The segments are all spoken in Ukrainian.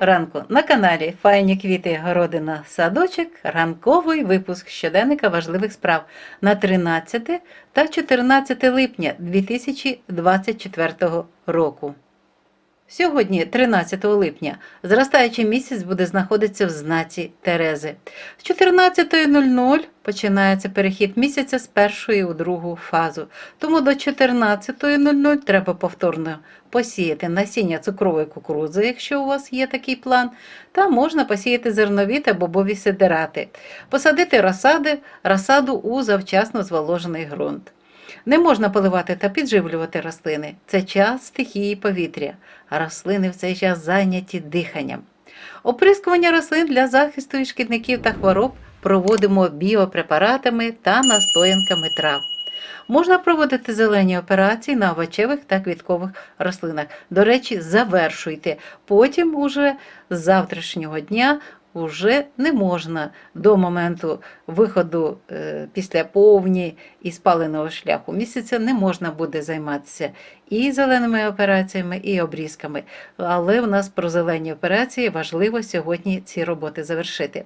ранку на каналі Файні квіти городина садочок. Ранковий випуск щоденника важливих справ на 13 та 14 липня 2024 року. Сьогодні, 13 липня, зростаючий місяць буде знаходитися в знаці Терези. З 14.00 починається перехід місяця з першої у другу фазу. Тому до 14.00 треба повторно посіяти насіння цукрової кукурудзи, якщо у вас є такий план, та можна посіяти зернові та бобові сидирати, посадити розсади, розсаду у завчасно зволожений ґрунт. Не можна поливати та підживлювати рослини. Це час стихії повітря, а рослини в цей час зайняті диханням. Оприскування рослин для захисту від шкідників та хвороб проводимо біопрепаратами та настоянками трав. Можна проводити зелені операції на овочевих та квіткових рослинах. До речі, завершуйте. Потім уже з завтрашнього дня вже не можна до моменту виходу е, після повні і спаленого шляху місяця не можна буде займатися і зеленими операціями, і обрізками. Але в нас про зелені операції важливо сьогодні ці роботи завершити.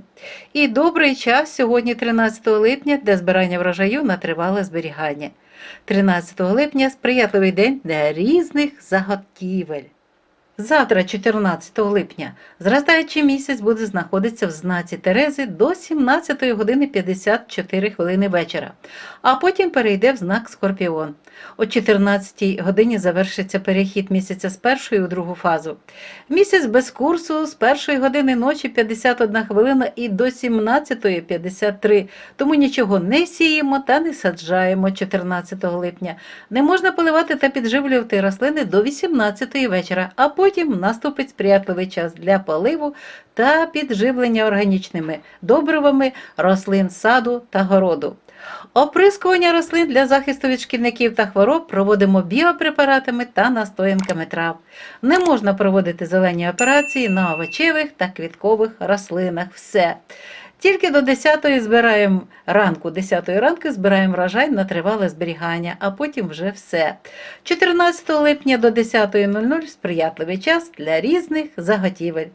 І добрий час сьогодні, 13 липня, для збирання врожаю на тривале зберігання. 13 липня сприятливий день для різних заготівель. Завтра, 14 липня, зростаючий місяць буде знаходитися в знаці Терези до 17 години 54 хвилини вечора, а потім перейде в знак Скорпіон. О 14 годині завершиться перехід місяця з першої у другу фазу. Місяць без курсу з першої години ночі 51 хвилина і до 17.53, тому нічого не сіємо та не саджаємо 14 липня. Не можна поливати та підживлювати рослини до 18 вечора, а потім наступить сприятливий час для поливу та підживлення органічними добривами рослин саду та городу. Оприскування рослин для захисту від шкідників та хвороб проводимо біопрепаратами та настоянками трав. Не можна проводити зелені операції на овочевих та квіткових рослинах. Все. Тільки до 10 збираємо ранку, 10 ранку збираємо врожай на тривале зберігання, а потім вже все. 14 липня до 10.00 сприятливий час для різних заготівель.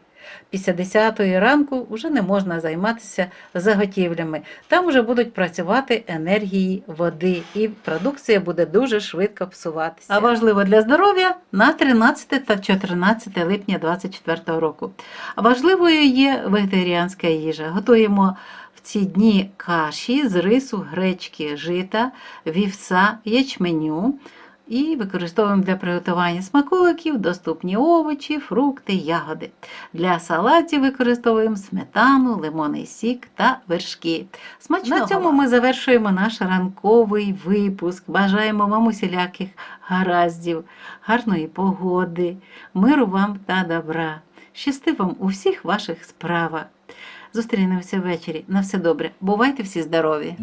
Після 10-ї ранку вже не можна займатися заготівлями. Там вже будуть працювати енергії води, і продукція буде дуже швидко псуватися. А важливо для здоров'я на 13 та 14 липня 2024 року. Важливою є вегетаріанська їжа. Готуємо в ці дні каші з рису, гречки, жита, вівса, ячменю. І використовуємо для приготування смаколиків доступні овочі, фрукти, ягоди. Для салатів використовуємо сметану, лимонний сік та вершки. Смачного На цьому ми завершуємо наш ранковий випуск. Бажаємо вам усіляких гараздів, гарної погоди, миру вам та добра. Щасти у всіх ваших справах. Зустрінемося ввечері. На все добре. Бувайте всі здорові!